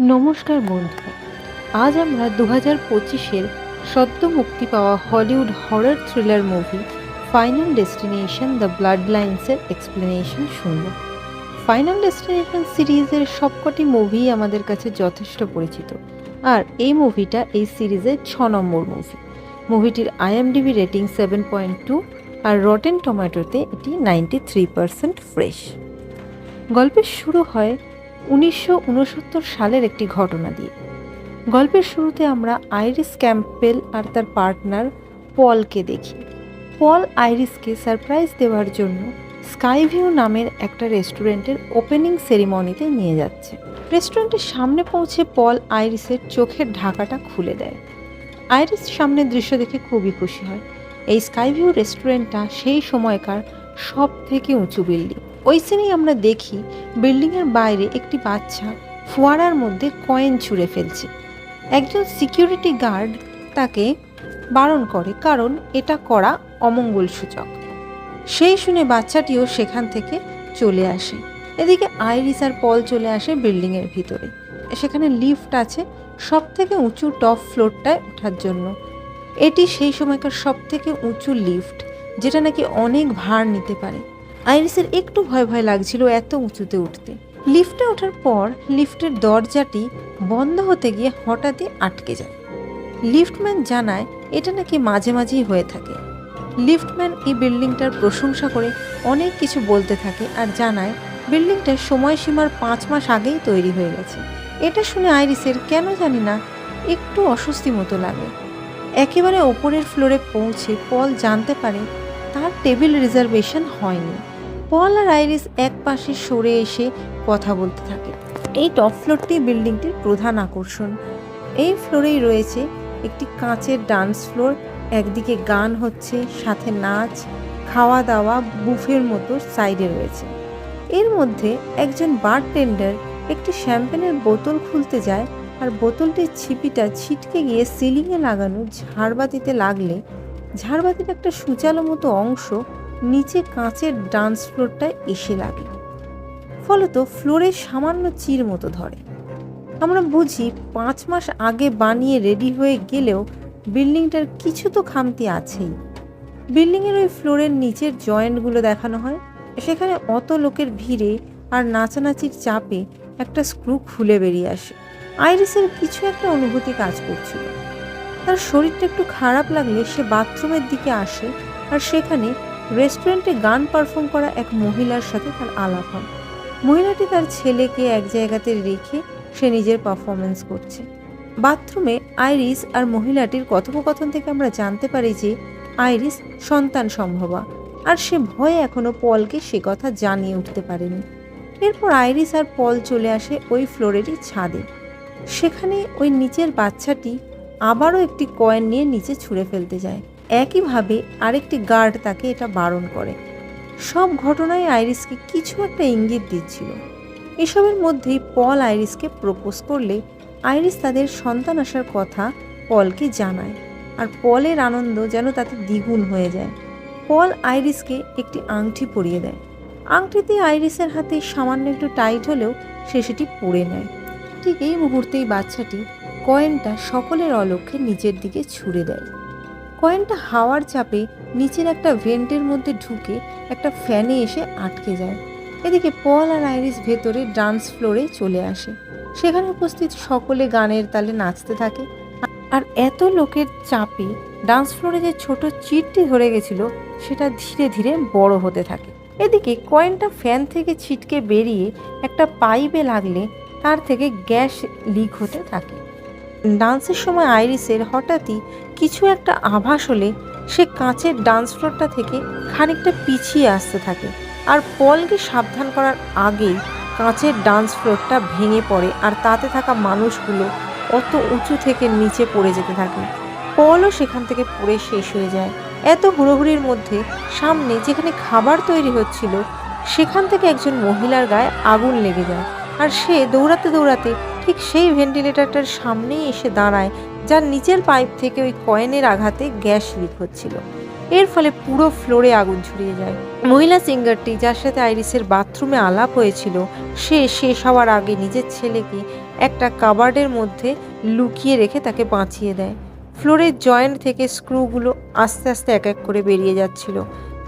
নমস্কার বন্ধু। আজ আমরা দু হাজার পঁচিশের সদ্য মুক্তি পাওয়া Hollywood horror thriller movie final destination the blood লাইন্সের explanation শুনব। ফাইনাল ডেস্টিনেশন সিরিজের সবকটি মুভি আমাদের কাছে যথেষ্ট পরিচিত। আর এই মুভিটা এই সিরিজের ছ নম্বর movie. মুভিটির IMDb rating seven point two আর রটেন টমেটোতে এটি নাইনটি থ্রি পারসেন্ট ফ্রেশ। গল্পের শুরু হয় উনিশশো উনসত্তর সালের একটি ঘটনা দিয়ে। গল্পের শুরুতে আমরা আইরিস ক্যাম্পবেল আর তার পার্টনার পলকে দেখি। পল আইরিসকে সারপ্রাইজ দেওয়ার জন্য স্কাইভিউ নামের একটা রেস্টুরেন্টের ওপেনিং সেরিমনিতে নিয়ে যাচ্ছে। রেস্টুরেন্টের সামনে পৌঁছে পল আইরিসের চোখের ঢাকাটা খুলে দেয়। আইরিস সামনের দৃশ্য দেখে খুবই খুশি হয়। এই স্কাইভিউ রেস্টুরেন্টটা সেই সময়কার সব থেকে উঁচু বিল্ডিং। ওই সিনেই আমরা দেখি বিল্ডিংয়ের বাইরে একটি বাচ্চা ফোয়ারার মধ্যে কয়েন ছুঁড়ে ফেলছে। একজন সিকিউরিটি গার্ড তাকে বারণ করে, কারণ এটা করা অমঙ্গল সূচক সেই শুনে বাচ্চাটিও সেখান থেকে চলে আসে। এদিকে আইরিস আর পল চলে আসে বিল্ডিংয়ের ভিতরে। সেখানে লিফট আছে সব থেকে উঁচু টপ ফ্লোরটায় ওঠার জন্য। এটি সেই সময়কার সব থেকে উঁচু লিফট, যেটা নাকি অনেক ভার নিতে পারে। আইরিসের একটু ভয় ভয় লাগছিল এত উঁচুতে উঠতে। লিফটে ওঠার পর লিফটের দরজাটি বন্ধ হতে গিয়ে হঠাৎই আটকে যায়। লিফটম্যান জানায়, এটা নাকি মাঝে মাঝেই হয়ে থাকে। লিফটম্যান এই বিল্ডিংটার প্রশংসা করে অনেক কিছু বলতে থাকে আর জানায়, বিল্ডিংটা সময়সীমার পাঁচ মাস আগেই তৈরি হয়ে গেছে। এটা শুনে আইরিসের কেন জানি না, একটু অস্বস্তি মতো লাগে। একেবারে ওপরের ফ্লোরে পৌঁছে পল জানতে পারে তার টেবিল রিজার্ভেশন হয়নি। পল আর আইরিস এক পাশে সরে এসে কথা বলতে থাকে। এই টপ ফ্লোরটি বিল্ডিংটির প্রধান আকর্ষণ। এই ফ্লোরেই রয়েছে একটি কাঁচের ডান্স ফ্লোর। একদিকে গান হচ্ছে, সাথে নাচ খাওয়া দাওয়া বুফের মতো সাইডে রয়েছে। এর মধ্যে একজন বারটেন্ডার একটি শ্যাম্পেনের বোতল খুলতে যায় আর বোতলটির ছিপিটা ছিটকে গিয়ে সিলিংয়ে লাগানো ঝাড়বাতিতে লাগলে ঝাড়বাতির একটা সূচালো মতো অংশ নিচে কাঁচের ডান্স ফ্লোরটায় এসে লাগে। ফলত ফ্লোরে সামান্য চির মতো ধরে। আমরা বুঝি পাঁচ মাস আগে বানিয়ে রেডি হয়ে গেলেও বিল্ডিংটার কিছু তো খামতি আছেই। বিল্ডিংয়ের ওই ফ্লোরের নিচের জয়েন্টগুলো দেখানো হয়। সেখানে অত লোকের ভিড়ে আর নাচানাচির চাপে একটা স্ক্রু খুলে বেরিয়ে আসে। আইরিসের কিছু একটা অনুভূতি কাজ করছিল। তার শরীরটা একটু খারাপ লাগলে সে বাথরুমের দিকে আসে আর সেখানে রেস্টুরেন্টে গান পারফর্ম করা এক মহিলার সাথে তার আলাপ হয়। মহিলাটি তার ছেলেকে এক জায়গাতে রেখে সে নিজের পারফরমেন্স করছে। বাথরুমে আইরিস আর মহিলাটির কথোপকথন থেকে আমরা জানতে পারি যে আইরিস সন্তান সম্ভবা আর সে ভয়ে এখনও পলকে সে কথা জানিয়ে উঠতে পারেনি। এরপর আইরিস আর পল চলে আসে ওই ফ্লোরেরই ছাদে। সেখানে ওই নিচের বাচ্চাটি আবারও একটি কয়েন নিয়ে নিচে ছুঁড়ে ফেলতে যায়। একইভাবে আরেকটি গার্ড তাকে এটা বারণ করে। সব ঘটনায় আইরিসকে কিছু একটা ইঙ্গিত দিচ্ছিল। এসবের মধ্যেই পল আইরিসকে প্রপোজ করলে আইরিস তাদের সন্তান আসার কথা পলকে জানায় আর পলের আনন্দ যেন তাতে দ্বিগুণ হয়ে যায়। পল আইরিসকে একটি আংটি পরিয়ে দেয়। আংটিতে আইরিসের হাতে সামান্য একটু টাইট হলেও সে সেটি পরে নেয়। ঠিক এই মুহূর্তেই বাচ্চাটি কয়েনটা সকলের অলক্ষ্যে নিচের দিকে ছুঁড়ে দেয়। কয়েনটা হাওয়ার চাপে নিচের একটা ভেন্টের মধ্যে ঢুকে একটা ফ্যানে এসে আটকে যায়। এদিকে পল আর আইরিস ভেতরে ডান্স ফ্লোরে চলে আসে। সেখানে উপস্থিত সকলে গানের তালে নাচতে থাকে। আর এত লোকের চাপে ডান্স ফ্লোরে যে ছোট চিটটি ধরে গেছিল, সেটা ধীরে ধীরে বড় হতে থাকে। এদিকে কয়েনটা ফ্যান থেকে ছিটকে বেরিয়ে একটা পাইপে লাগলে তার থেকে গ্যাস লিক হতে থাকে। ডান্সের সময় আইরিসের হঠাৎই কিছু একটা আভাস হলে সে কাঁচের ডান্স ফ্লোরটা থেকে খানিকটা পিছিয়ে আসতে থাকে আর পলকে সাবধান করার আগেই কাঁচের ডান্স ফ্লোরটা ভেঙে পড়ে আর তাতে থাকা মানুষগুলো অত উঁচু থেকে নিচে পড়ে যেতে থাকে। পলও সেখান থেকে পড়ে শেষ হয়ে যায়। এত হুড়োহুড়ির মধ্যে সামনে যেখানে খাবার তৈরি হচ্ছিল, সেখান থেকে একজন মহিলার গায়ে আগুন লেগে যায় আর সে দৌড়াতে দৌড়াতে ঠিক সেই ভেন্টিলেটরটার সামনেই এসে দাঁড়ায়, যার নিচের পাইপ থেকে ওই কয়েনের আঘাতে গ্যাস লিক হচ্ছিল। এর ফলে পুরো ফ্লোরে আগুন ছড়িয়ে যায়। মহিলা সিঙ্গারটি যার সাথে আইরিসের বাথরুমে আলাপ হয়েছিল, সে শেষ হওয়ার আগে নিজের ছেলেকে একটা কাবার্ডের মধ্যে লুকিয়ে রেখে তাকে বাঁচিয়ে দেয়। ফ্লোরের জয়েন্ট থেকে স্ক্রুগুলো আস্তে আস্তে এক এক করে বেরিয়ে যাচ্ছিল।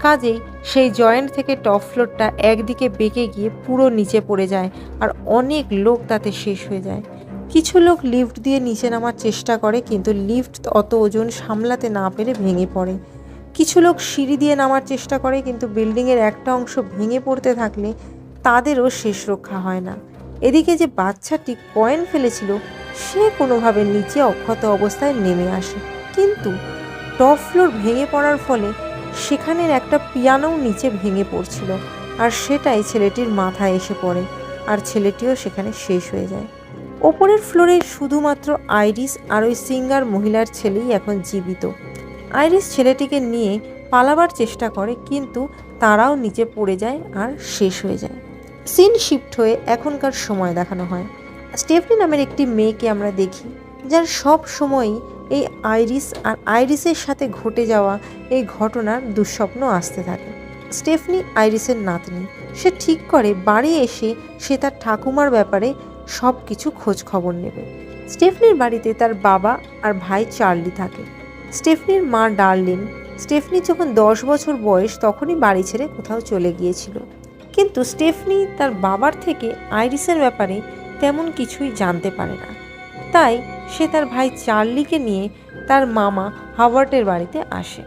কাজেই সেই জয়েন্ট থেকে টপ ফ্লোরটা একদিকে বেঁকে গিয়ে পুরো নিচে পড়ে যায় আর অনেক লোক তাতে শেষ হয়ে যায়। কিছু লোক লিফট দিয়ে নিচে নামার চেষ্টা করে কিন্তু লিফট অত ওজন সামলাতে না পেরে ভেঙে পড়ে। কিছু লোক সিঁড়ি দিয়ে নামার চেষ্টা করে কিন্তু বিল্ডিংয়ের একটা অংশ ভেঙে পড়তে থাকলে তাদেরও শেষ রক্ষা হয় না। এদিকে যে বাচ্চাটি কয়েন ফেলেছিল, সে কোনোভাবে নিচে অক্ষত অবস্থায় নেমে আসে। কিন্তু টপ ফ্লোর ভেঙে পড়ার ফলে সেখানের একটা পিয়ানোও নিচে ভেঙে পড়ছিল, আর সেটাই ছেলেটির মাথায় এসে পড়ে, আর ছেলেটিও সেখানে শেষ হয়ে যায়। ওপরের ফ্লোরে শুধুমাত্র আইরিস আর ওই সিঙ্গার মহিলার ছেলেই এখন জীবিত। আইরিস ছেলেটিকে নিয়ে পালাবার চেষ্টা করে, কিন্তু তারাও নিচে পড়ে যায় আর শেষ হয়ে যায়। সিন শিফট হয়ে এখনকার সময় দেখানো হয়। স্টেফনি নামের একটি মেয়েকে আমরা দেখি, যার সব সময়ই এই আইরিস আর আইরিসের সাথে ঘটে যাওয়া এই ঘটনার দুঃস্বপ্ন আসতে থাকে। স্টেফনি আইরিসের নাতনি, সে ঠিক করে বাড়ি এসে সে তার ঠাকুমার ব্যাপারে সব কিছু খোঁজ খবর নেবে। স্টেফনির বাড়িতে তার বাবা আর ভাই চার্লি থাকে। স্টেফনির মা ডার্লিন স্টেফনি যখন দশ বছর বয়স তখনই বাড়ি ছেড়ে কোথাও চলে গিয়েছিল। কিন্তু স্টেফনি তার বাবার থেকে আইরিসের ব্যাপারে তেমন কিছুই জানতে পারে না। তাই সে তার ভাই চার্লিকে নিয়ে তার মামা হাওয়ার্টের বাড়িতে আসে।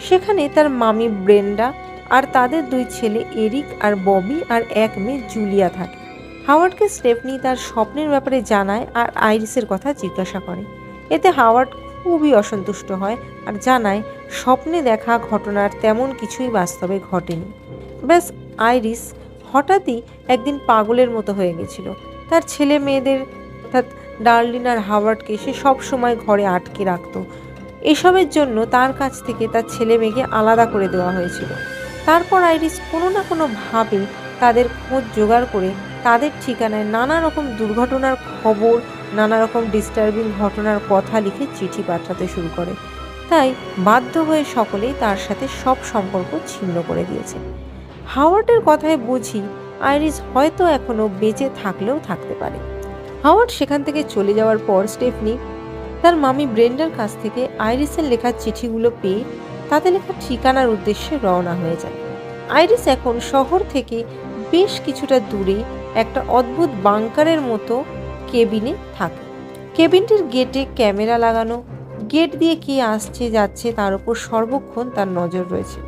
সেখানে তার মামি ব্রেন্ডা আর তাদের দুই ছেলে এরিক আর ববি আর এক মেয়ে জুলিয়া থাকে। হাওয়ার্ডকে স্টেফনি তার স্বপ্নের ব্যাপারে জানায় আর আইরিসের কথা জিজ্ঞাসা করে। এতে হাওয়ার্ড খুবই অসন্তুষ্ট হয় আর জানায়, স্বপ্নে দেখা ঘটনার তেমন কিছুই বাস্তবে ঘটেনি। ব্যাস, আইরিস হঠাৎই একদিন পাগলের মতো হয়ে গেছিল। তার ছেলে মেয়েদের অর্থাৎ ডার্লিন আর হাওয়ার্ডকে সে সব সময় ঘরে আটকে রাখত। এসবের জন্য তার কাছ থেকে তার ছেলে মেয়েকে আলাদা করে দেওয়া হয়েছিল। তারপর আইরিস কোনো না কোনোভাবে তাদের খোঁজ জোগাড় করে তাদের ঠিকানায় নানা রকম দুর্ঘটনার খবর, নানা রকম ডিস্টার্বিং ঘটনার কথা লিখে চিঠি পাঠাতে শুরু করে। তাই বাধ্য হয়ে সকলেই তার সাথে সব সম্পর্ক ছিন্ন করে দিয়েছে। হাওয়ার্ডের কথায় বুঝি আইরিস হয়তো এখনও বেঁচে থাকলেও থাকতে পারে। হাওয়ার্ড সেখান থেকে চলে যাওয়ার পর স্টেফনি তার মামি ব্রেন্ডার কাছ থেকে আইরিসের লেখা চিঠিগুলো পেয়ে তাতে লেখা ঠিকানার উদ্দেশ্যে রওনা হয়ে যায়। আইরিস এখন শহর থেকে বেশ কিছুটা দূরে একটা অদ্ভুত বাংকারের মতো কেবিনে থাকে। কেবিনটির গেটে ক্যামেরা লাগানো, গেট দিয়ে কে আসছে যাচ্ছে তার উপর সর্বক্ষণ তার নজর রয়েছে।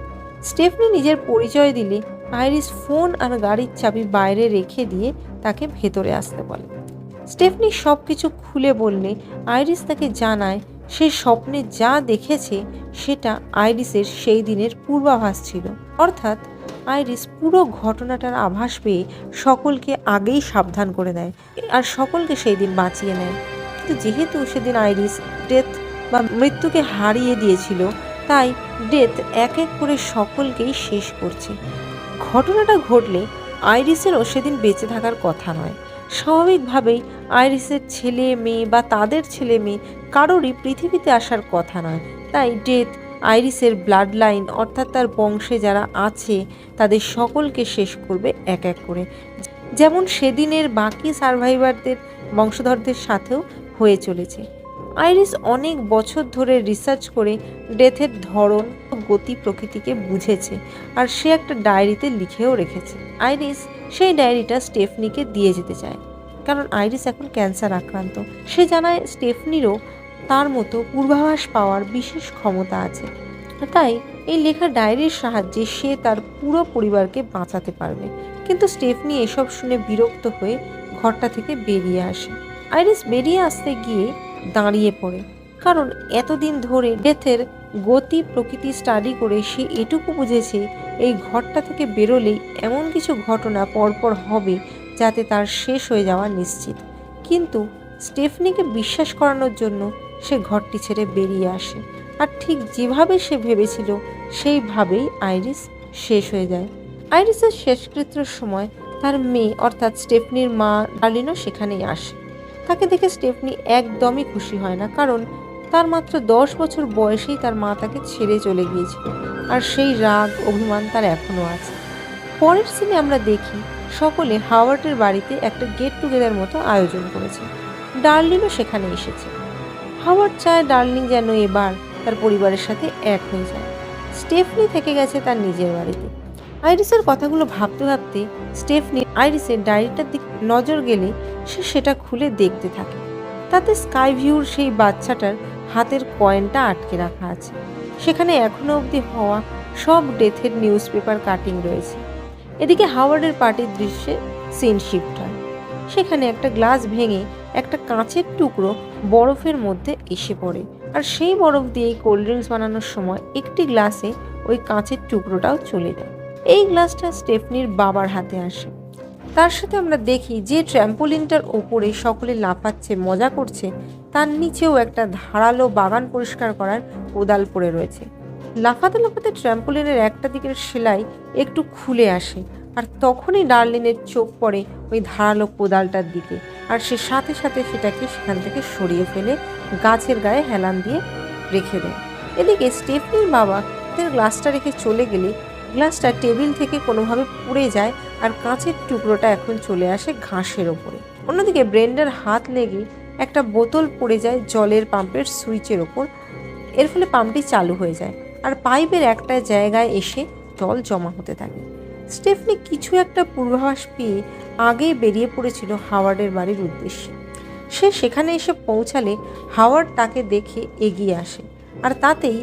স্টেফনি নিজের পরিচয় দিলে আইরিস ফোন আর গাড়ির চাবি বাইরে রেখে দিয়ে তাকে ভেতরে আসতে বলে। স্টেফনি সব কিছু খুলে বললে, আইরিস তাকে জানায়, সে স্বপ্নে যা দেখেছে, সেটা আইরিসের সেই দিনের পূর্বাভাস ছিল। অর্থাৎ, আইরিস পুরো ঘটনাটার আভাস পেয়ে সকলকে আগেই সাবধান করে দেয় আর সকলকে সেই দিন বাঁচিয়ে নেয়। কিন্তু যেহেতু সেদিন আইরিস ডেথ বা মৃত্যুকে হারিয়ে দিয়েছিল, তাই ডেথ এক এক করে সকলকেই শেষ করছে। ঘটনাটা ঘটলে আইরিসেরও সেদিন বেঁচে থাকার কথা নয়। স্বাভাবিকভাবেই আইরিসের ছেলে মেয়ে বা তাদের ছেলে মেয়ে কারোরই পৃথিবীতে আসার কথা নয়। তাই ডেথ, আইরিসের ব্লাড লাইন অর্থাৎ তার বংশে যারা আছে, তাদের সকলকে শেষ করবে এক এক করে। যেমন সেদিনের বাকি সার্ভাইভারদের বংশধরদের সাথেও হয়ে চলেছে। আইরিস অনেক বছর ধরে রিসার্চ করে ডেথের ধরন ও গতি প্রকৃতিকে বুঝেছে আর সে একটা ডায়েরিতে লিখেও রেখেছে। আইরিস সেই ডায়েরিটা স্টেফনিকে দিয়ে যেতে চায়। কারণ আইরিস এখন ক্যান্সার আক্রান্ত। সে জানায় স্টেফনিরও তার মতো পূর্বাভাস পাওয়ার বিশেষ ক্ষমতা আছে। তাই এই লেখা ডায়েরির সাহায্যে সে তার পুরো পরিবারকে বাঁচাতে পারবে। কিন্তু স্টেফনি এসব শুনে বিরক্ত হয়ে ঘরটা থেকে বেরিয়ে আসে। আইরিস বেরিয়ে আসতে গিয়ে দাঁড়িয়ে পড়ে। কারণ এতদিন ধরে ডেথের গতি প্রকৃতি স্টাডি করে সে এটুকু বুঝেছে, এই ঘরটা থেকে বেরোলেই এমন কিছু ঘটনা পরপর হবে যাতে তার শেষ হয়ে যাওয়া নিশ্চিত। কিন্তু স্টেফনিকে বিশ্বাস করানোর জন্য সে ঘরটি ছেড়ে বেরিয়ে আসে। আর ঠিক যেভাবে সে ভেবেছিল, সেইভাবেই আইরিস শেষ হয়ে যায়। আইরিসের শেষকৃত্যের সময় তার মেয়ে, অর্থাৎ স্টেফনির মা ডার্লিনও সেখানেই আসে। তাকে দেখে স্টেফনি একদমই খুশি হয় না, কারণ তার মাত্র দশ বছর বয়সেই তার মা তাকে ছেড়ে চলে গিয়েছিল, আর সেই রাগ, অভিমান তার এখনও আছে। পরের সিনে আমরা দেখি সকলে হাওয়ার্ডের বাড়িতে একটা গেট টুগেদার মতো আয়োজন করেছে। ডার্লিনও সেখানে এসেছে। হাওয়ার্ড চায় ডার্লিং যেন এবার তার পরিবারের সাথে এক হয়ে যায়। স্টেফনি থেকে গেছে তার নিজের বাড়িতে। আইরিসের কথাগুলো ভাবতে ভাবতে স্টেফনি আইরিসের ডায়েরিটার দিক নজর গেলে সে সেটা খুলে দেখতে থাকে। তাতে স্কাই ভিউর সেই বাচ্চাটার হাতের কয়েনটা আটকে রাখা আছে। সেখানে এখনও অবধি হওয়া সব ডেথের নিউজ পেপার কাটিং রয়েছে। এদিকে হাওয়ার্ডের পার্টির দৃশ্যে সিন শিফট হয়। সেখানে একটা গ্লাস ভেঙে একটা কাঁচের টুকরো বরফের মধ্যে এসে পড়ে। আর সেই বরফ দিয়েই কোল্ড ড্রিঙ্কস বানানোর সময় একটি গ্লাসে ওই কাঁচের টুকরোটাও চলে যায়। এই গ্লাসটা স্টেফনির বাবার হাতে আসে। তার সাথে আমরা দেখি যে ট্র্যাম্পোলিনটার ওপরে সকলে লাফাচ্ছে, মজা করছে, তার নিচেও একটা ধারালো বাগান পরিষ্কার করার কোদাল পড়ে রয়েছে। লাফাতে লাফাতে ট্র্যাম্পোলিনের একটা দিকের সেলাই একটু খুলে আসে আর তখনই ডার্লিনের চোখ পড়ে ওই ধারালো কোদালটার দিকে আর সে সাথে সাথে সেটাকে সেখান থেকে সরিয়ে ফেলে গাছের গায়ে হেলান দিয়ে রেখে দেয়। এদিকে স্টেফনির বাবা তার গ্লাসটা রেখে চলে গেলে গ্লাসটা টেবিল থেকে কোনোভাবে পুড়ে যায় আর কাঁচের টুকরোটা এখন চলে আসে ঘাসের ওপরে। অন্যদিকে ব্রেন্ডার হাত লেগে একটা বোতল পড়ে যায় জলের পাম্পের সুইচের ওপর। এর ফলে পাম্পটি চালু হয়ে যায় আর পাইপের একটা জায়গায় এসে জল জমা হতে থাকে। স্টেফনি কিছু একটা পূর্বাভাস পেয়ে আগেই বেরিয়ে পড়েছিল হাওয়ার্ডের বাড়ির উদ্দেশ্যে। সে সেখানে এসে পৌঁছালে হাওয়ার্ড তাকে দেখে এগিয়ে আসে আর তাতেই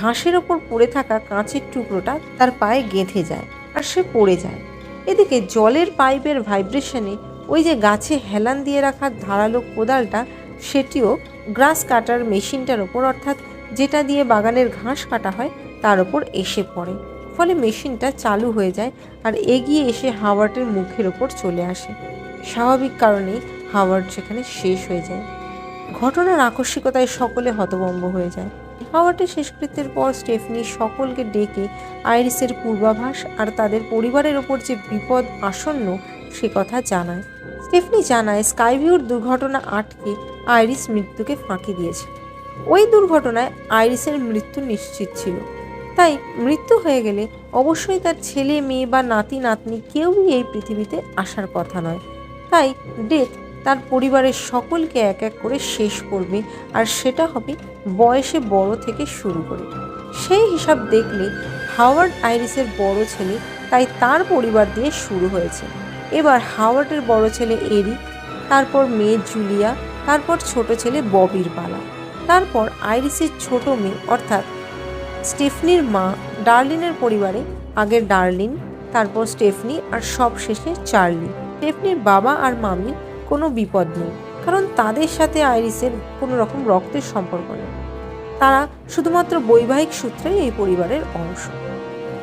ঘাসের ওপর পড়ে থাকা কাঁচের টুকরোটা তার পায়ে গেঁথে যায় আর সে পড়ে যায়। এদিকে জলের পাইপের ভাইব্রেশনে ওই যে গাছে হেলান দিয়ে রাখা ধারালো কোদালটা, সেটিও গ্রাস কাটার মেশিনটার ওপর, অর্থাৎ যেটা দিয়ে বাগানের ঘাস কাটা হয়, তার ওপর এসে পড়ে। ফলে মেশিনটা চালু হয়ে যায় আর এগিয়ে এসে হাওয়ার্ডের মুখের ওপর চলে আসে। স্বাভাবিক কারণেই হাওয়ার্ড সেখানে শেষ হয়ে যায়। ঘটনার আকস্মিকতায় সকলে হতভম্ব হয়ে যায়। হাওয়ার্ডের শেষকৃত্যের পর স্টেফনি সকলকে ডেকে আইরিসের পূর্বাভাস আর তাদের পরিবারের ওপর যে বিপদ আসন্ন সে কথা জানায়। স্টেফনি জানায়, স্কাইভিউর দুর্ঘটনা আটকে আইরিস মৃত্যুকে ফাঁকি দিয়েছে। ওই দুর্ঘটনায় আইরিসের মৃত্যু নিশ্চিত ছিল। তাই মৃত্যু হয়ে গেলে অবশ্যই তার ছেলে, মেয়ে বা নাতি নাতনি কেউই এই পৃথিবীতে আসার কথা নয়। তাই ডেথ তার পরিবারের সকলকে এক এক করে শেষ করবে আর সেটা হবে বয়সে বড় থেকে শুরু করে। সেই হিসাব দেখলে হাওয়ার্ড আইরিসের বড় ছেলে তাই তার পরিবার দিয়ে শুরু হয়েছে। এবার হাওয়ার্ডের বড় ছেলে এরিক, তারপর মেয়ে জুলিয়া, তারপর ছোট ছেলে ববির পালা। তারপর আইরিসের ছোট মেয়ে অর্থাৎ স্টেফনির মা ডার্লিনের পরিবারে, আগে ডার্লিন, তারপর স্টেফনি আর সব শেষে চার্লি। স্টেফনির বাবা আর মামির কোনো বিপদ নেই, কারণ তাদের সাথে আইরিসের কোনো রকম রক্তের সম্পর্ক নেই। তারা শুধুমাত্র বৈবাহিক সূত্রে এই পরিবারের অংশ।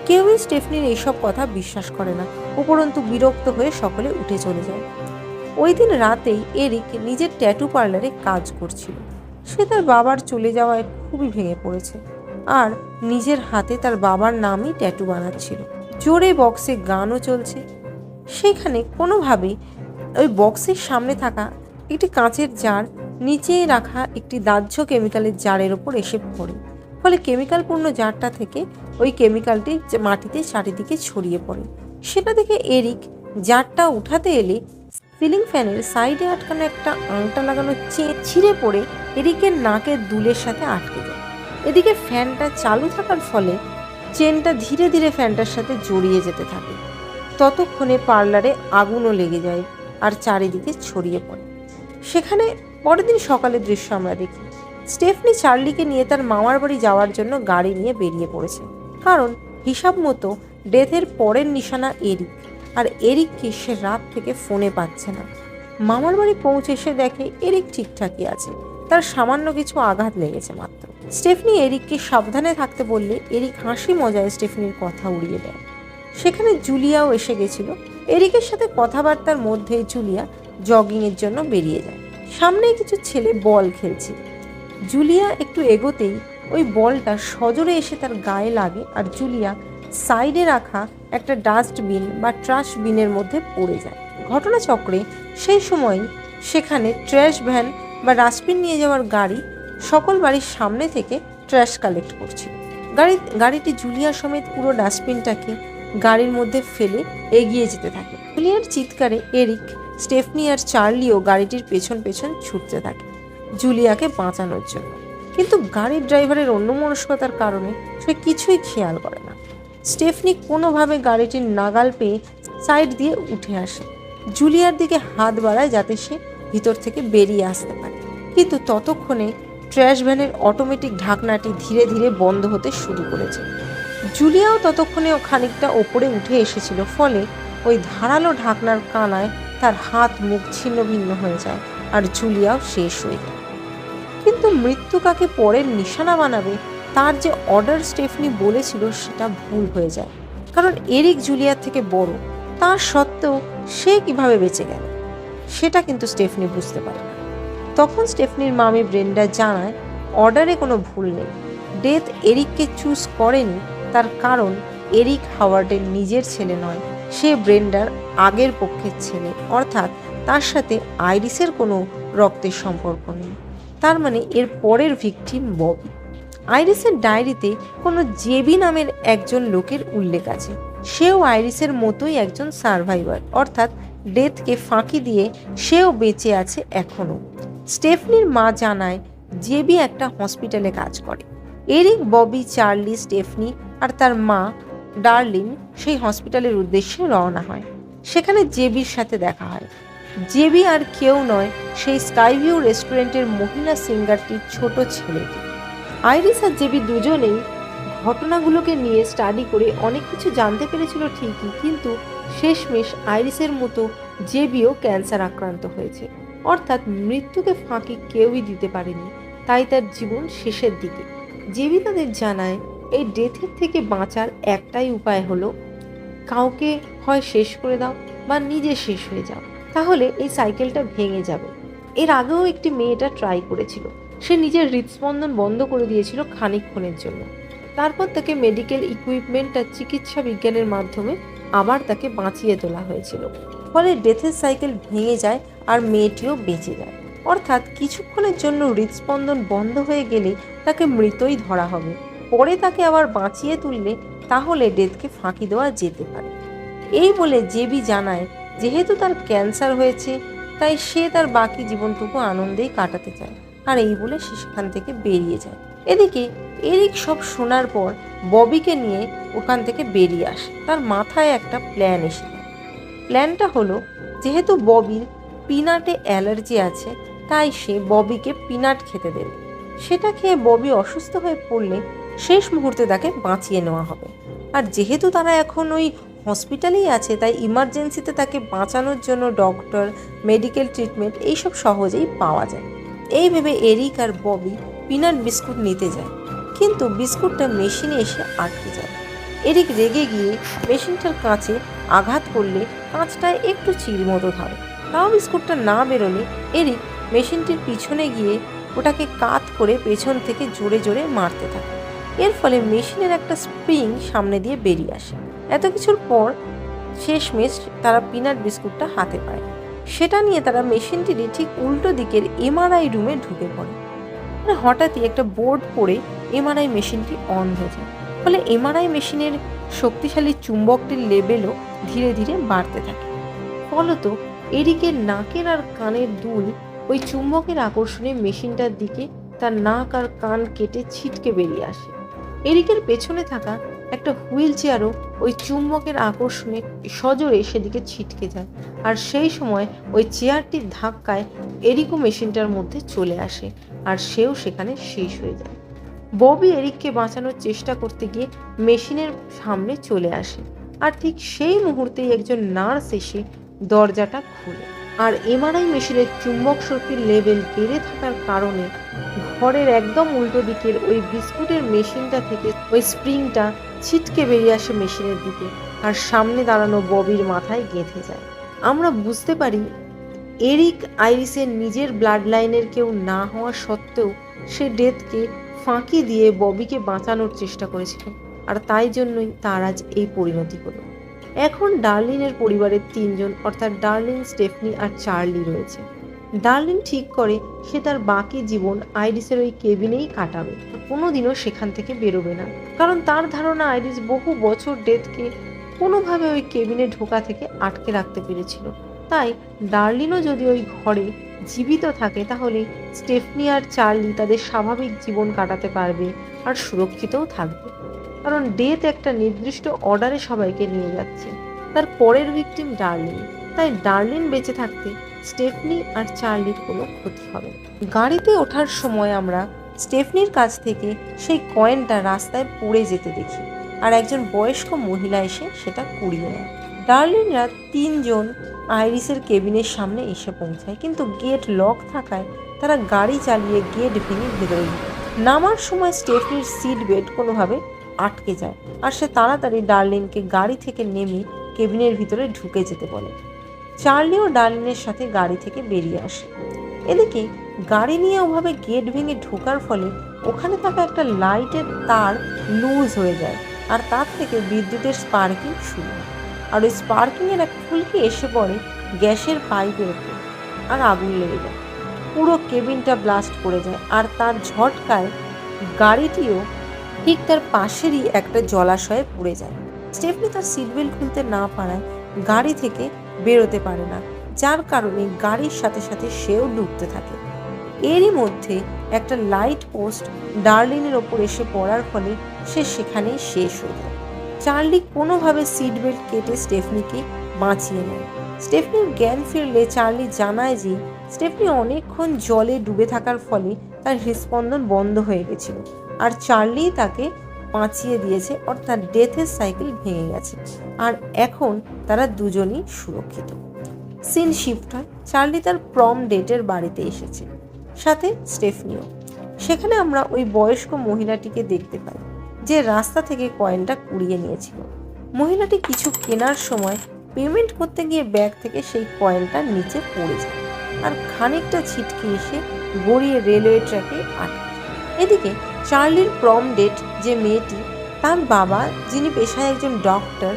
কেউই স্টেফনির এইসব কথা বিশ্বাস করে না, উপরন্তু বিরক্ত হয়ে সকলে উঠে চলে যায়। ওই দিন রাতেই এরিক নিজের ট্যাটু পার্লারে কাজ করছিল। সে তার বাবার চলে যাওয়ায় খুবই ভেঙে পড়েছে, আর নিজের হাতে তার বাবার নামই ট্যাটু বানাচ্ছিল। জোরে বক্সে গানও চলছে। সেখানে কোনোভাবেই ওই বক্সের সামনে থাকা একটি কাঁচের জার নিচে রাখা একটি দাহ্য কেমিক্যালের জারের ওপর এসে পড়ে। ফলে কেমিক্যালপূর্ণ জারটা থেকে ওই কেমিক্যালটি মাটিতে চারিদিকে ছড়িয়ে পড়ে। সেটা দেখে এরিক জারটা উঠাতে এলে সিলিং ফ্যানের সাইডে আটকানো একটা আংটা লাগানো ছিঁড়ে পড়ে এরিকের নাকের দুলের সাথে আটকে যায়। এদিকে ফ্যানটা চালু থাকার ফলে চেনটা ধীরে ধীরে ফ্যানটার সাথে জড়িয়ে যেতে থাকে। ততক্ষণে পার্লারে আগুনও লেগে যায়। আর চারিদিকে ছড়িয়ে পড়ে। সেখানে পরের দিন সকালের দৃশ্য আমরা দেখি। স্টেফনি চার্লিকে নিয়ে তার মামার বাড়ি যাওয়ার জন্য গাড়ি নিয়ে বেরিয়ে পড়েছে। কারণ হিসাব মতো ডেথের পরের নিশানা এরিক, আর এরিককে সে রাত থেকে ফোনে পাচ্ছে না। মামার বাড়ি পৌঁছে সে দেখে এরিক ঠিকঠাকই আছে। তার সামান্য কিছু আঘাত লেগেছে মাত্র। স্টেফনি এরিককে সাবধানে থাকতে বললে এরিক হাসি মজায় স্টেফনির কথা উড়িয়ে দেয়। সেখানে জুলিয়াও এসে গেছিল এরিকের সাথে কথাবার্তার মধ্যে জুলিয়া জগিংয়ের জন্য বেরিয়ে যায়। সামনে কিছু ছেলে বল খেলছে। জুলিয়া একটু এগোতেই ওই বলটা সজোরে এসে তার গায়ে লাগে আর জুলিয়া সাইডে রাখা একটা ডাস্টবিন বা ট্রাশ বিনের মধ্যে পড়ে যায়। ঘটনাচক্রে সেই সময় সেখানে ট্র্যাশ ভ্যান বা ডাস্টবিন নিয়ে যাওয়ার গাড়ি সকল বাড়ির সামনে থেকে ট্র্যাশ কালেক্ট করছিল। গাড়ি গাড়িটি জুলিয়া সমেত পুরো ডাস্টবিনটাকে গাড়ির মধ্যে ফেলে এগিয়ে যেতে থাকে। জুলিয়ার চিৎকারে এরিক, স্টেফনি আর চার্লিও গাড়িটির পেছন পেছন ছুটতে থাকে, জুলিয়াকে বাঁচানোর জন্য। কিন্তু গাড়ির ড্রাইভারের অন্যমনস্কতার কারণে সে কিছুই খেয়াল করে না। স্টেফনি কোনোভাবে গাড়িটির নাগাল পেয়ে সাইড দিয়ে উঠে আসে। জুলিয়ার দিকে হাত বাড়ায় যাতে সে ভিতর থেকে বেরিয়ে আসতে পারে। কিন্তু ততক্ষণে ট্র্যাশ ভ্যানের অটোমেটিক ঢাকনাটি ধীরে ধীরে বন্ধ হতে শুরু করেছে। জুলিয়াও ততক্ষণেও খানিকটা ওপরে উঠে এসেছিল, ফলে ওই ধারালো ঢাকনার কানায় তার হাত মুখ ছিন্ন ভিন্ন হয়ে যায়, আর জুলিয়াও শেষ হয়ে যায়। কিন্তু মৃত্যু কাকে পরের নিশানা বানাবে, তার যে অর্ডার স্টেফনি বলেছিল সেটা ভুল হয়ে যায়। কারণ এরিক জুলিয়ার থেকে বড়, তার সত্ত্বেও সে কীভাবে বেঁচে গেল, সেটা কিন্তু স্টেফনি বুঝতে পারে তখন স্টেফনির মামি ব্রেন্ডা জানায়, অর্ডারে কোনো ভুল নেই। ডেথ এরিককে চুজ করেনি তার কারণ এরিক হাওয়ার্ডের নিজের ছেলে নয়, সে ব্রেন্ডার আগের পক্ষের ছেলে, অর্থাৎ তার সাথে আইরিসের কোনো রক্তের সম্পর্ক নেই। তার মানে এর পরের ভিকটিম ববি। আইরিসের ডায়েরিতে কোনো জেবি নামের একজন লোকের উল্লেখ আছে। সেও আইরিসের মতোই একজন সার্ভাইভার, অর্থাৎ ডেথকে ফাঁকি দিয়ে সেও বেঁচে আছে এখনও। স্টেফনির মা জানায়, জেবি একটা হসপিটালে কাজ করে। এরিক, ববি, চার্লি, স্টেফনি আর তার মা ডার্লিন সেই হসপিটালের উদ্দেশ্যে রওনা হয়। সেখানে জেবির সাথে দেখা হয়। জেবি আর কেউ নয়, সেই স্কাইভিউ রেস্টুরেন্টের মহিলা সিঙ্গারটির ছোট ছেলেটি। আইরিস আর জেবি দুজনেই ঘটনাগুলোকে নিয়ে স্টাডি করে অনেক কিছু জানতে পেরেছিল ঠিকই, কিন্তু শেষমেশ আইরিসের মতো জেবিও ক্যান্সার আক্রান্ত হয়েছে। অর্থাৎ মৃত্যুকে ফাঁকি কেউই দিতে পারেনি। তাই তার জীবন শেষের দিকে। জেবি তাদের জানায় এই ডেথের থেকে বাঁচার একটাই উপায় হলো কাউকে হয় শেষ করে দাও বা নিজে শেষ হয়ে যাও। তাহলে এই সাইকেলটা ভেঙে যাবে। এর আগেও একটি মেয়েটা ট্রাই করেছিল। সে নিজের হৃদস্পন্দন বন্ধ করে দিয়েছিল খানিকক্ষণের জন্য। তারপর তাকে মেডিকেল ইকুইপমেন্ট আর চিকিৎসা বিজ্ঞানের মাধ্যমে আবার তাকে বাঁচিয়ে তোলা হয়েছিল। ফলে ডেথের সাইকেল ভেঙে যায় আর মেয়েটিও বেঁচে যায়। অর্থাৎ কিছুক্ষণের জন্য হৃদস্পন্দন বন্ধ হয়ে গেলে তাকে মৃতই ধরা হবে। পরে তাকে আবার বাঁচিয়ে তুললে তাহলে ডেথকে ফাঁকি দেওয়া যেতে পারে। এই বলে জেবি জানায়, যেহেতু তার ক্যান্সার হয়েছে, তাই সে তার বাকি জীবনটুকু আনন্দেই কাটাতে চায় আর এই বলে সে সেখান থেকে বেরিয়ে যায়। এদিকে এরিক সব শোনার পর ববিকে নিয়ে ওখান থেকে বেরিয়ে আসে। তার মাথায় একটা প্ল্যান এসে প্ল্যানটা হলো, যেহেতু ববির পিনাটে অ্যালার্জি আছে, তাই সে ববিকে পিনাট খেতে দেবে। সেটা খেয়ে ববি অসুস্থ হয়ে পড়লে শেষ মুহূর্তে তাকে বাঁচিয়ে নেওয়া হবে। আর যেহেতু তারা এখন ওই হসপিটালেই আছে, তাই ইমার্জেন্সিতে তাকে বাঁচানোর জন্য ডক্টর, মেডিকেল ট্রিটমেন্ট এইসব সহজেই পাওয়া যায়। এই ভেবে এরিক আর ববি পিনাট বিস্কুট নিতে যায়। কিন্তু বিস্কুটটা মেশিনে এসে আটকে যায়। এরিক রেগে গিয়ে মেশিনটার কাঁচে আঘাত করলে কাঁচটায় একটু চির মতো ধরে। তাও বিস্কুটটা না বেরোলে এরিক মেশিনটির পিছনে গিয়ে ওটাকে কাত করে পেছন থেকে জোরে জোরে মারতে থাকে। এর ফলে মেশিনের একটা স্প্রিং সামনে দিয়ে বেরিয়ে আসে। এত কিছুর পর শেষমেশ তারা পিনাট বিস্কুটটা হাতে পায়। সেটা নিয়ে তারা মেশিনটির ঠিক উল্টো দিকের এমআরআই রুমে ঢুকে পড়ে। মানে হঠাৎই একটা বোর্ড পড়ে এমআরআই মেশিনটি অন হয়ে যায়। ফলে এমআরআই মেশিনের শক্তিশালী চুম্বকটির লেভেলও ধীরে ধীরে বাড়তে থাকে। ফলত এরিকের নাকের আর কানের দুল ওই চুম্বকের আকর্ষণে মেশিনটার দিকে তার নাক আর কান কেটে ছিটকে বেরিয়ে আসে। এরিকের পেছনে থাকা একটা হুইল চেয়ারও ওই চুম্বকের আকর্ষণে সজোরে সেদিকে ছিটকে যায়। আর সেই সময় ওই চেয়ারটির ধাক্কায় এরিকো মেশিনটার মধ্যে চলে আসে আর সেও সেখানে শেষ হয়ে যায়। ববি এরিককে বাঁচানোর চেষ্টা করতে গিয়ে মেশিনের সামনে চলে আসে। আর ঠিক সেই মুহূর্তেই একজন নার্স এসে দরজাটা খুলে। আর এমআরআই মেশিনের চুম্বক শক্তির লেভেল বেড়ে থাকার কারণে ঘরের একদম উল্টো দিকের ওই বিস্কুটের মেশিনটা থেকে ওই স্প্রিংটা ছিটকে বেরিয়ে আসে মেশিনের দিকে আর সামনে দাঁড়ানো ববির মাথায় গেঁথে যায়। আমরা বুঝতে পারি এরিক আইরিসের নিজের ব্লাড লাইনের কেউ না হওয়া সত্ত্বেও সে ডেথকে ফাঁকি দিয়ে ববিকে বাঁচানোর চেষ্টা করেছিল। আর তাই জন্যই তার আজ এই পরিণতি হলো। এখন ডার্লিনের পরিবারের তিনজন, অর্থাৎ ডার্লিন, স্টেফনি আর চার্লি রয়েছে। ডার্লিন ঠিক করে সে তার বাকি জীবন আইরিসের ওই কেবিনেই কাটাবে। কোনোদিনও সেখান থেকে বেরোবে না। কারণ তার ধারণা আইরিস বহু বছর ডেথকে কোনোভাবে ওই কেবিনে ঢোকা থেকে আটকে রাখতে পেরেছিল। তাই ডার্লিনও যদি ওই ঘরে জীবিত থাকে, তাহলে স্টেফনি আর চার্লি তাদের স্বাভাবিক জীবন কাটাতে পারবে আর সুরক্ষিতও থাকবে। কারণ ডেথ একটা নির্দিষ্ট অর্ডারে সবাইকে নিয়ে যাচ্ছে। তার পরের ভিকটিম ডার্লিন তাই ডার্লিন বেঁচে থাকতে স্টেফনি আর চার্লির কোনো ক্ষতি হবে। গাড়িতে ওঠার সময় আমরা স্টেফনির কাছ থেকে সেই কয়েনটা রাস্তায় পড়ে যেতে দেখি আর একজন বয়স্ক মহিলা এসে সেটা কুড়িয়ে নেয়। ডার্লিনরা তিনজন আইরিসের কেবিনের সামনে এসে পৌঁছায়, কিন্তু গেট লক থাকায় তারা গাড়ি চালিয়ে গেট ভেঙে ভেতরে নামার সময় স্টেফনির সিট বেল্ট কোনোভাবে আটকে যায় আর সে তাড়াতাড়ি ডার্লিনকে গাড়ি থেকে নেমে কেবিনের ভিতরে ঢুকে যেতে বলে। চার্লিও ডার্লিনের সাথে গাড়ি থেকে বেরিয়ে আসে। এদিকে গাড়ি নিয়ে ওভাবে গেট ভেঙে ঢোকার ফলে ওখানে থাকা একটা লাইটের তার লুজ হয়ে যায় আর তার থেকে বিদ্যুতের স্পার্কিং শুরু হয়। আর ওই স্পার্কিংয়ের এক ফুলকি এসে পড়ে গ্যাসের পাইপের উপর আর আগুন লেগে যায়। পুরো কেবিনটা ব্লাস্ট করে যায় আর তার ঝটকায় গাড়িটিও ঠিক তার পাশেরই একটা জলাশয়ে পড়ে যায়। স্টেফনি তার সিট বেল্ট খুলতে না পারায় গাড়ি থেকে বেরোতে পারে না, যার কারণে গাড়ির সাথে সাথে সেও ডুবতে থাকে। এরই মধ্যে একটা লাইট পোস্ট ডার্লিনের ওপর এসে পড়ার ফলে সে সেখানেই শেষ হয়ে যায়। চার্লি কোনোভাবে সিট বেল্ট কেটে স্টেফনিকে বাঁচিয়ে নেয়। স্টেফনির জ্ঞান ফিরলে চার্লি জানায় যে, স্টেফনি অনেকক্ষণ জলে ডুবে থাকার ফলে তার হৃদস্পন্দন বন্ধ হয়ে গেছিল। আর চার্লি তাকে বাঁচিয়ে দিয়েছে, অর্থাৎ ডেথের সাইকেল ভেঙে গেছে। আর এখন তারা দুজনই সুরক্ষিত। সিন শিফট হয়। চার্লি তার প্রম ডেটের বাড়িতে এসেছে, সাথে স্টেফনিও। সেখানে আমরা ওই বয়স্ক মহিলাটিকে দেখতে পাই, যে রাস্তা থেকে কয়েনটা কুড়িয়ে নিয়েছিল। মহিলাটি কিছু কেনার সময় পেমেন্ট করতে গিয়ে ব্যাগ থেকে সেই কয়েনটা নিচে পড়ে যায় আর খানিকটা ছিটকে এসে গড়িয়ে রেলওয়ে ট্র্যাকে আটকে এদিকে চার্লির প্রম ডেট যে মেয়েটি, তার বাবা, যিনি পেশায় একজন ডক্টর,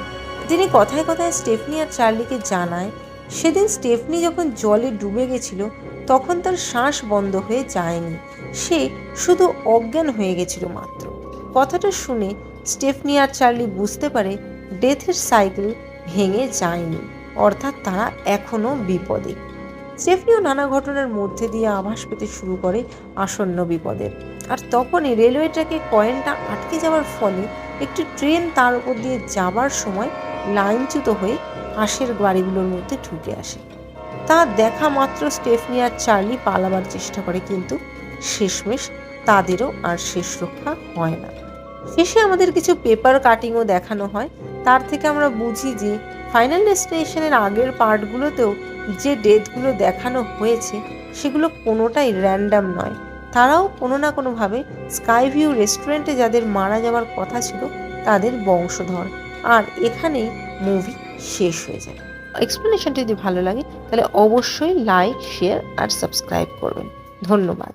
যিনি কথায় কথায় স্টেফনি আর চার্লিকে জানায়, সেদিন স্টেফনি যখন জলে ডুবে গেছিল, তখন তার শ্বাস বন্ধ হয়ে যায়নি। সে শুধু অজ্ঞান হয়ে গেছিল মাত্র। কথাটা শুনে স্টেফনি আর চার্লি বুঝতে পারে ডেথের সাইকেল ভেঙে যায়নি, অর্থাৎ তারা এখনও বিপদে। স্টেফনিও নানা ঘটনার মধ্যে দিয়ে আভাস পেতে শুরু করে আসন্ন বিপদের। আর তখনই রেলওয়ে ট্র্যাকে কয়েনটা আটকে যাওয়ার ফলে একটি ট্রেন তার উপর দিয়ে যাবার সময় লাইনচ্যুত হয়ে পাশের গাড়িগুলোর মধ্যে ঢুকে আসে। তা দেখা মাত্র স্টেফনি আর চার্লি পালাবার চেষ্টা করে কিন্তু শেষমেশ তাদেরও আর শেষ রক্ষা হয় না। শেষে আমাদের কিছু পেপার কাটিংও দেখানো হয়। তার থেকে আমরা বুঝি যে ফাইনাল ডেস্টিনেশনের আগের পার্টগুলোতেও যে ডেথগুলো দেখানো হয়েছে, সেগুলো কোনোটাই র্যান্ডাম নয়। তারাও কোনো না কোনোভাবে স্কাইভিউ রেস্টুরেন্টে যাদের মারা যাওয়ার কথা ছিল তাদের বংশধর। আর এখানেই মুভি শেষ হয়ে যায়। এক্সপ্লেনেশনটি যদি ভালো লাগে, তাহলে অবশ্যই লাইক, শেয়ার আর সাবস্ক্রাইব করবেন। ধন্যবাদ।